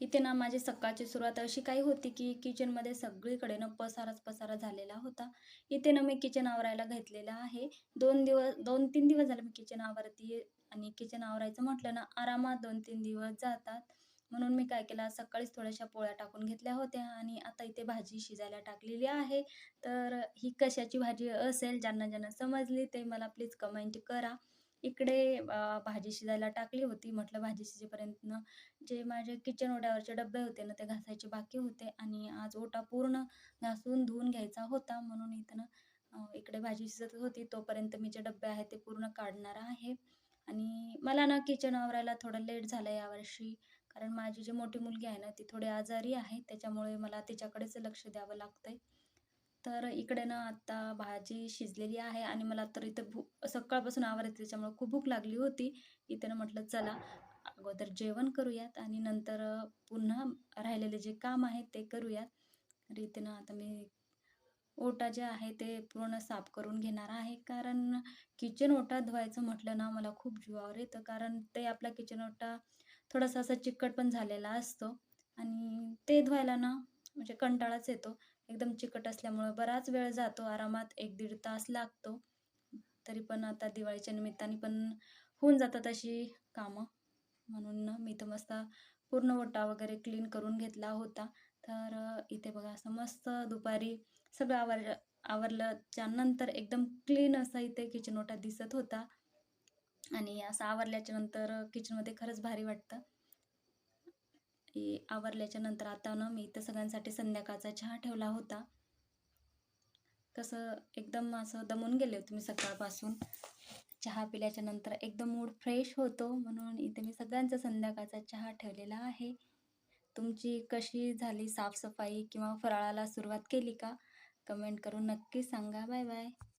इथे ना माझी सकाळची सुरुवात अशी काही होती की किचनमध्ये सगळीकडे ना पसाराच पसारा झालेला होता. इथे ना मी किचन आवरायला घेतलेलं आहे. दोन दिवस दोन तीन दिवस झाले मी किचन आवरती आणि किचन आवरायचं म्हटलं ना आरामात दोन तीन दिवस जातात. म्हणून मी काय केलं सकाळीच थोड्याशा पोळ्या टाकून घेतल्या होत्या आणि आता इथे भाजी शिजायला टाकलेली आहे. तर ही कशाची भाजी असेल ज्यांना ज्यांना समजली ते मला प्लीज कमेंट करा. इकडे भाजी शिजायला टाकली होती. म्हटलं भाजी शिजेपर्यंत जे माझे किचन ओट्यावरचे डबे होते ना ते घासायचे बाकी होते. आणि आज ओटा पूर्ण घासून धुवून घ्यायचा होता. म्हणून इथं ना इकडे भाजी शिजत होती. तोपर्यंत मी जे डबे आहेत ते पूर्ण काढणार आहे. आणि मला ना किचन आवरायला थोडं लेट झालं यावर्षी. कारण माझी जी मोठी मुलगी आहे ना ती थोडी आजारी आहे. त्याच्यामुळे मला तिच्याकडेच लक्ष द्यावं लागतंय. तर इकडे ना आता भाजी शिजलेली आहे आणि मला तर इथं भू सकाळपासून आवरते त्याच्यामुळे खूप भूक लागली होती. इथं ना म्हटलं चला अगोदर जेवण करूयात आणि नंतर पुन्हा राहिलेले जे काम आहे ते करूयात. तर इथे ना आता मी ओटा जे आहे ते पूर्ण साफ करून घेणार आहे. कारण किचन ओटा धुवायचं म्हटलं ना मला खूप जीवावर येतं. कारण ते आपला किचन ओटा थोडासा असा चिकट पण झालेला असतो. आणि ते धुवायला ना म्हणजे कंटाळाच येतो. एकदम चिकट असल्यामुळं बराच वेळ जातो आरामात एक दीड तास लागतो. तरी पण आता दिवाळीच्या निमित्ताने पण होऊन जातात अशी कामं. म्हणून मी तर मस्त पूर्ण ओटा वगैरे क्लीन करून घेतला होता. तर इथे बघा असं मस्त दुपारी सगळं आवर आवरल्याच्या नंतर एकदम क्लीन असा इथे किचन ओटा दिसत होता. आणि असं आवरल्याच्या नंतर किचनमध्ये खरंच भारी वाटतं. आवरल्याच्या नंतर आता ना मी इथं सगळ्यांसाठी संध्याकाळचा चहा ठेवला होता. कसं एकदम असं दमून गेले होते मी सकाळपासून. चहा पिल्याच्या नंतर एकदम मूड फ्रेश होतो म्हणून इथे मी सगळ्यांचा संध्याकाळचा चहा ठेवलेला आहे. तुमची कशी झाली साफसफाई किंवा फराळाला सुरुवात केली का? कमेंट करून नक्की सांगा. Bye bye.